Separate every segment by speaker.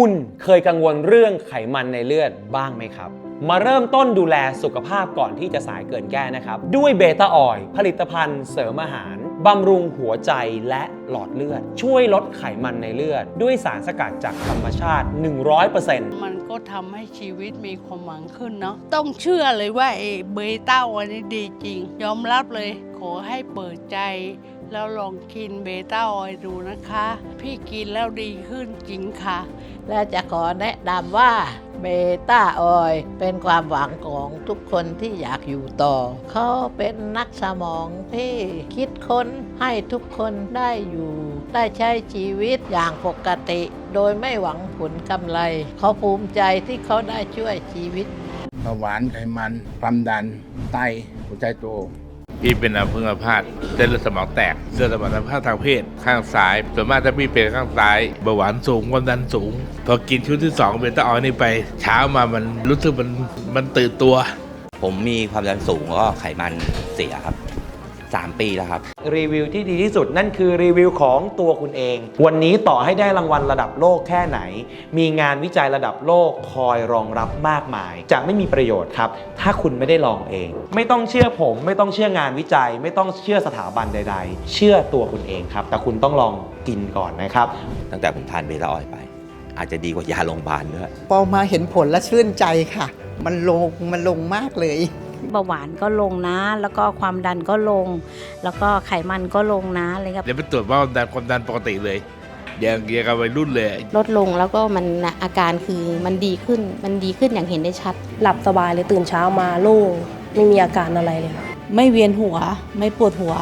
Speaker 1: คุณเคยกังวลเรื่องไขมันในเลือดบ้างไหมครับ มาเริ่มต้นดูแลสุขภาพก่อนที่จะสายเกินแก้นะครับ ด้วยเบต้าออยล์ผลิตภัณฑ์เสริมอาหารบำรุงหัวใจและหลอดเลือด ช่วยลดไขมันในเลือด ด้วยสารสกัดจากธรรมชาติ 100%
Speaker 2: มันก็ทำให้ชีวิตมีความหวังขึ้นเนาะต้องเชื่อเลยว่าเอเบต้าวันนี้ดีจริง ยอมรับเลย อให้เปิดใจ แล้วลองกินเบต้าออยดูนะคะ พี่กินแล้วดีขึ้นจริงค่ะ
Speaker 3: และจะขอแนะนำว่าเบต้าออยเป็นความหวังของทุกคนที่อยากอยู่ต่อ เขาเป็นนักสมองที่คิดค้นให้ทุกคนได้อยู่ ได้ใช้ชีวิตอย่างปกติ โดยไม่หวังผลกำไร เขาภูมิใจที่เขาได้ช่วยชีวิต
Speaker 4: เบาหวานไขมันความดัน ไตหัวใจโต
Speaker 5: พี่เป็นอัมพฤกษภาพเส้นเลือดสมองแตกเส้นสมองภาพทางเพศข้างซ้ายส่วนมากถ้าพี่เป็นข้างซ้ายเบาหวานสูงความดันสูง พอกินชุดที่2เบต้าออยนี่ไป เช้ามามันรู้สึกมันมันตื่นตัว
Speaker 6: ผมมีความดันสูงแล้วก็ไขมันเสียครับ 3 ปีแล้วครับ
Speaker 1: รีวิวที่ดีที่สุดนั่นคือรีวิวของตัวคุณเอง วันนี้ต่อให้ได้รางวัลระดับโลกแค่ไหน มีงานวิจัยระดับโลกคอยรองรับมากมาย จะไม่มีประโยชน์ครับ ถ้าคุณไม่ได้ลองเอง ไม่ต้องเชื่อผม ไม่ต้องเชื่องานวิจัย ไม่ต้องเชื่อสถาบันใด ๆ เชื่อตัวคุณเองครับ แต่คุณต้องลองกินก่อนนะครับ
Speaker 6: ตั้งแต่ผมทานเบต้าออยล์ไป อาจจะดีกว่ายาโรงพยาบาลด้วย
Speaker 7: พอมาเห็นผลแล้วชื่นใจค่ะ มันลงมันลงมากเลย
Speaker 8: เบาหวานก็ลงนะ แล้วก็ความดันก็ลง แล้วก็ไขมันก็ลงนะอะไรครับ
Speaker 5: เดี๋ยวไปตรวจว่าความดันความดันปกติเลยอย่างเกียกับวัยรุ่นเลย
Speaker 9: ลดลงแล้วก็มันอาการคือมันดีขึ้นมันดีขึ้นอย่างเห็นได้ชัด
Speaker 10: หลับสบายเลยตื่นเช้ามาโล่งไม่มีอาการอะไรเลยค่ะ
Speaker 11: ไม่เวียนหัว ไม่ปวดหัว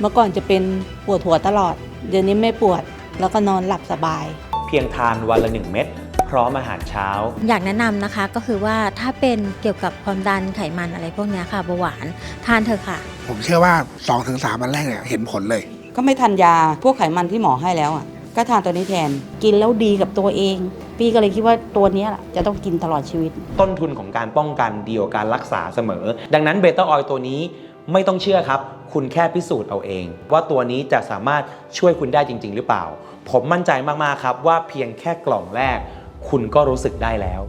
Speaker 11: เมื่อก่อนจะเป็นปวดหัวตลอด เดี๋ยวนี้ไม่ปวดแล้วก็นอนหลับสบาย
Speaker 1: เพียงทานวันละ1เม็ด พร้อมอาหารเช้า
Speaker 8: อยากแนะนำนะคะก็คือว่าถ้าเป็นเกี่ยวกับความดันไขมันอะไรพวกเนี้ยค่ะเบาหวานทานเถอะค่ะ
Speaker 12: ผมเชื่อว่า 2-3วันแรกเนี่ยเห็นผลเลย
Speaker 11: ก็ไม่ทันยาพวกไขมันที่หมอให้แล้วอะ ก็ทานตัวนี้แทน กินแล้วดีกับตัวเอง พี่ก็เลยคิดว่าตัวเนี้ยแหละจะต้องกินตลอดชีวิต
Speaker 1: ต้นทุนของการป้องกันดีกว่าการรักษาเสมอ ดังนั้นเบต้าออยล์ตัวนี้ไม่ต้องเชื่อครับ คุณแค่พิสูจน์เอาเอง ว่าตัวนี้จะสามารถช่วยคุณได้จริง ๆ หรือเปล่า ผมมั่นใจมาก ๆ ครับว่าเพียงแค่กล่องแรก คุณก็รู้สึกได้แล้ว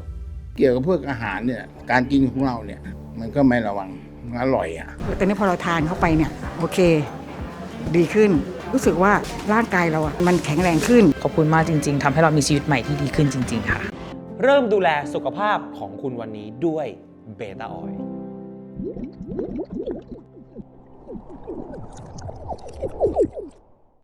Speaker 4: เกี่ยวกับพวกอาหารเนี่ยการกินของเราเนี่ยมันก็ไม่ระวังมันอร่อยอะ
Speaker 7: ตอนนี้พอเราทานเข้าไปเนี่ยโอเค ดีขึ้น รู้สึกว่าร่างกายเราอะมันแข็งแรงขึ้น
Speaker 10: ขอบคุณมากจริง ๆทำให้เรามีชีวิตใหม่ที่ดีขึ้นจริง ๆ ค่ะ
Speaker 1: เริ่มดูแลสุขภาพของคุณวันนี้ด้วยเบต้าออยล์